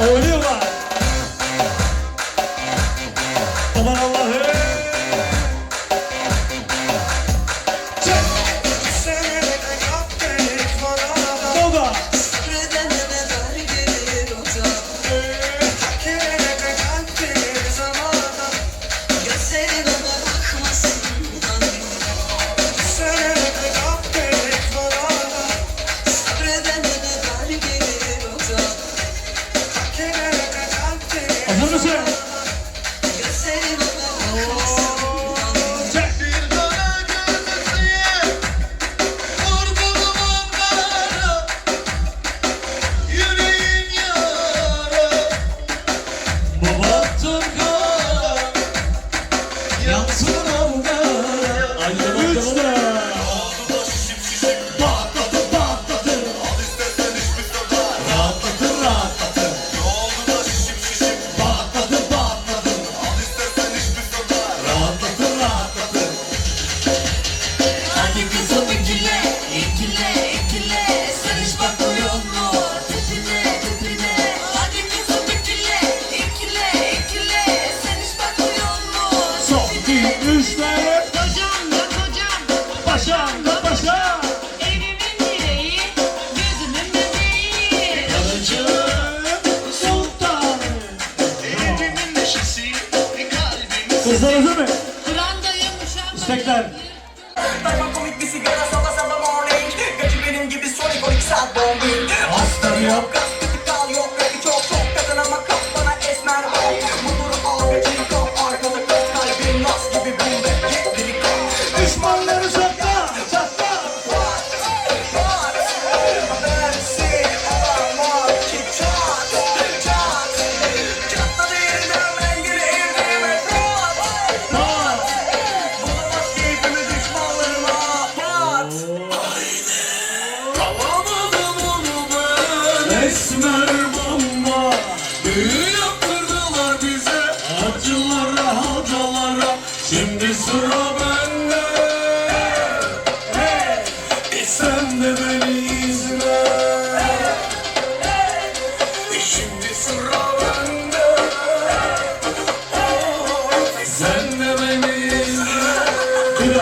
어려 You're setting Kızlarınızı mı? İstekler. Hasta yok.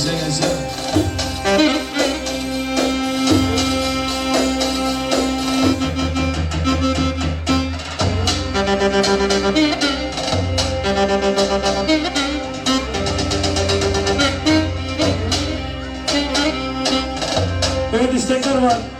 geze geze Evet istekler var.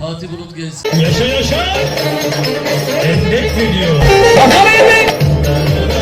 Fatih Bulut gelsin. Yaşa yaşa! Endek mi diyor? Bakan